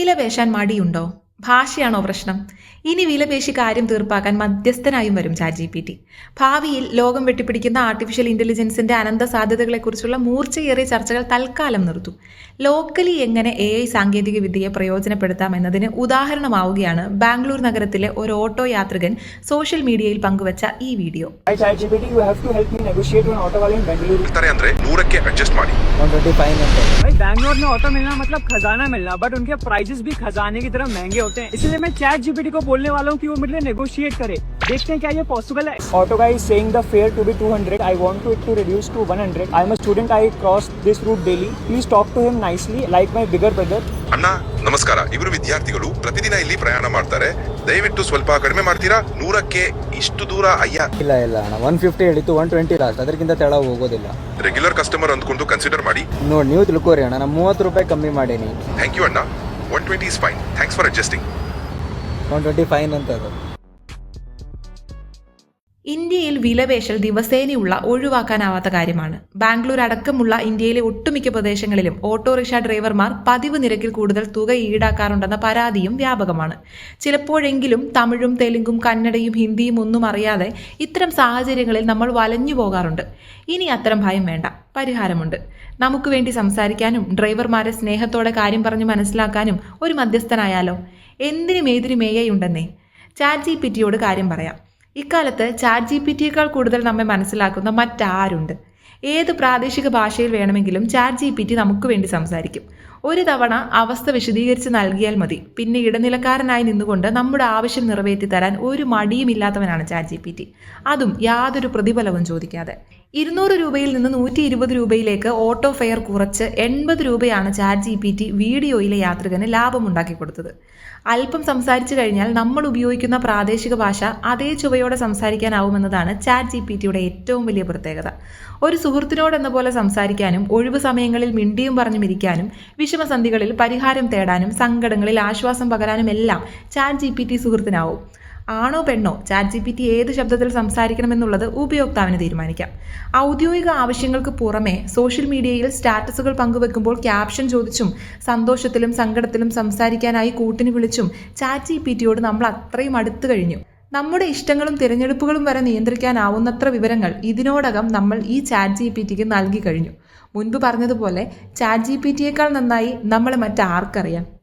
വിലപേശാൻ മടിയുണ്ടോ? ഭാഷയാണോ പ്രശ്നം? ഇനി വിലപേശി കാര്യം തീർപ്പാക്കാൻ മധ്യസ്ഥനായും വരും ചാറ്റ് ജി പി ടി ഭാവിയിൽ ലോകം വെട്ടിപ്പിടിക്കുന്ന ആർട്ടിഫിഷ്യൽ ഇന്റലിജൻസിന്റെ അനന്ത സാധ്യതകളെക്കുറിച്ചുള്ള മൂർച്ചയേറിയ ചർച്ചകൾ തൽക്കാലം നിർത്തും. ലോക്കലി എങ്ങനെ എ ഐ സാങ്കേതിക വിദ്യയെ പ്രയോജനപ്പെടുത്താം എന്നതിന് ഉദാഹരണമാവുകയാണ് ബാംഗ്ലൂർ നഗരത്തിലെ ഒരു ഓട്ടോ യാത്രികൻ സോഷ്യൽ മീഡിയയിൽ പങ്കുവച്ച ഈ വീഡിയോ. भाई, बैंगलोर में ऑटो मिलना मतलब खजाना मिलना बट उनके प्राइजेस भी खजाने की तरह महँगे होते हैं। इसलिए मैं चैट जीपीटी को बोलने वाला हूँ कि वो मेरे लिए नेगोशिएट करे। देखते हैं क्या ये पॉसिबल है auto guy is saying the fare to be 200 I want to it to reduce to 100 I am a student I cross this route daily please talk to him nicely like my bigger brother ಅಣ್ಣ ನಮಸ್ಕಾರ ಇವರು ವಿದ್ಯಾರ್ಥಿಗಳು ಪ್ರತಿದಿನ ಇಲ್ಲಿ ಪ್ರಯಾಣ ಮಾಡ್ತಾರೆ ದಯವಿಟ್ಟು ಸ್ವಲ್ಪ ಕಡಿಮೆ ಮಾಡ್ತೀರಾ ನೂರಕ್ಕೆ ಇಷ್ಟು ದೂರ ಅಯ್ಯ ಇಲ್ಲ ಇಲ್ಲ ಅಣ್ಣ ಒನ್ ಫಿಫ್ಟಿ ಹೇಳಿತ್ತು ಒನ್ ಟ್ವೆಂಟಿ ಲಾಸ್ಟ್ ಅದಕ್ಕಿಂತ ತೆಳ ಹೋಗೋದಿಲ್ಲ ರೆಗ್ಯುಲರ್ ಕಸ್ಟಮರ್ ಅಂದ್ಕೊಂಡು ಕನ್ಸಿಡರ್ ಮಾಡಿ ನೋಡಿ ನೀವು ತಿಳ್ಕೊರಿ ಅಣ್ಣ ನಾನು ಮೂವತ್ತು ರೂಪಾಯಿ ಕಮ್ಮಿ ಮಾಡೀನಿ ಥ್ಯಾಂಕ್ ಯು ಅಣ್ಣ one twenty is fine thanks for adjusting one twenty fine ಅಂತ ಅದು ഇന്ത്യയിൽ വിലപേശൽ ദിവസേനയുള്ള ഒഴിവാക്കാനാവാത്ത കാര്യമാണ്. ബാംഗ്ലൂർ അടക്കമുള്ള ഇന്ത്യയിലെ ഒട്ടുമിക്ക പ്രദേശങ്ങളിലും ഓട്ടോറിക്ഷ ഡ്രൈവർമാർ പതിവ് നിരക്കിൽ കൂടുതൽ തുക ഈടാക്കാറുണ്ടെന്ന പരാതിയും വ്യാപകമാണ്. ചിലപ്പോഴെങ്കിലും തമിഴും തെലുങ്കും കന്നഡയും ഹിന്ദിയും ഒന്നും അറിയാതെ ഇത്തരം സാഹചര്യങ്ങളിൽ നമ്മൾ വലഞ്ഞു പോകാറുണ്ട്. ഇനി അത്തരം ഭയം വേണ്ട. പരിഹാരമുണ്ട്. നമുക്ക് വേണ്ടി സംസാരിക്കാനും ഡ്രൈവർമാരെ സ്നേഹത്തോടെ കാര്യം പറഞ്ഞു മനസ്സിലാക്കാനും ഒരു മധ്യസ്ഥനായാലോ? എന്തിനും ഏതിനും എ ഐ ഉണ്ടെന്നേ? ചാറ്റ് ജി പിറ്റിയോട് കാര്യം പറയാം. ഇക്കാലത്ത് ചാറ്റ് ജി പി ടിയേക്കാൾ കൂടുതൽ നമ്മെ മനസ്സിലാക്കുന്ന മറ്റാരുണ്ട്? ഏത് പ്രാദേശിക ഭാഷയിൽ വേണമെങ്കിലും ചാറ്റ് ജി പി ടി നമുക്ക് വേണ്ടി സംസാരിക്കും. ഒരു തവണ അവസ്ഥ വിശദീകരിച്ച് നൽകിയാൽ മതി. പിന്നെ ഇടനിലക്കാരനായി നിന്നുകൊണ്ട് നമ്മുടെ ആവശ്യം നിറവേറ്റി തരാൻ ഒരു മടിയുമില്ലാത്തവനാണ് ചാറ്റ് ജി പി ടി അതും യാതൊരു പ്രതിഫലവും ചോദിക്കാതെ. ഇരുന്നൂറ് രൂപയിൽ നിന്ന് നൂറ്റി ഇരുപത് രൂപയിലേക്ക് ഓട്ടോ ഫെയർ കുറച്ച് എൺപത് രൂപയാണ് ചാറ്റ് ജി പി ടി വീഡിയോയിലെ യാത്രികന് ലാഭമുണ്ടാക്കി കൊടുത്തത്. അല്പം സംസാരിച്ചു കഴിഞ്ഞാൽ നമ്മൾ ഉപയോഗിക്കുന്ന പ്രാദേശിക ഭാഷ അതേ ചുവയോടെ സംസാരിക്കാനാവുമെന്നതാണ് ചാറ്റ് ജി പി ടിയുടെ ഏറ്റവും വലിയ പ്രത്യേകത. ഒരു സുഹൃത്തിനോടെന്ന പോലെ സംസാരിക്കാനും ഒഴിവു സമയങ്ങളിൽ മിണ്ടിയും പറഞ്ഞും ഇരിക്കാനും വിഷമസന്ധികളിൽ പരിഹാരം തേടാനും സങ്കടങ്ങളിൽ ആശ്വാസം പകരാനും എല്ലാം ചാറ്റ് ജി പി ടി സുഹൃത്തിനാവും. ആണോ പെണ്ണോ ചാറ്റ് ജി പി ടി ഏത് ശബ്ദത്തിൽ സംസാരിക്കണമെന്നുള്ളത് ഉപയോക്താവിന് തീരുമാനിക്കാം. ഔദ്യോഗിക ആവശ്യങ്ങൾക്ക് പുറമെ സോഷ്യൽ മീഡിയയിൽ സ്റ്റാറ്റസുകൾ പങ്കുവെക്കുമ്പോൾ ക്യാപ്ഷൻ ചോദിച്ചും സന്തോഷത്തിലും സങ്കടത്തിലും സംസാരിക്കാനായി കൂട്ടിന് വിളിച്ചും ചാറ്റ് ജി പി ടിയോട് നമ്മൾ അത്രയും അടുത്തു കഴിഞ്ഞു. നമ്മുടെ ഇഷ്ടങ്ങളും തിരഞ്ഞെടുപ്പുകളും വരെ നിയന്ത്രിക്കാനാവുന്നത്ര വിവരങ്ങൾ ഇതിനോടകം നമ്മൾ ഈ ചാറ്റ് ജി പി ടിക്ക് നൽകി കഴിഞ്ഞു. മുൻപ് പറഞ്ഞതുപോലെ ചാറ്റ് ജി പി ടിയേക്കാൾ നന്നായി നമ്മളെ മറ്റാർക്കറിയാം.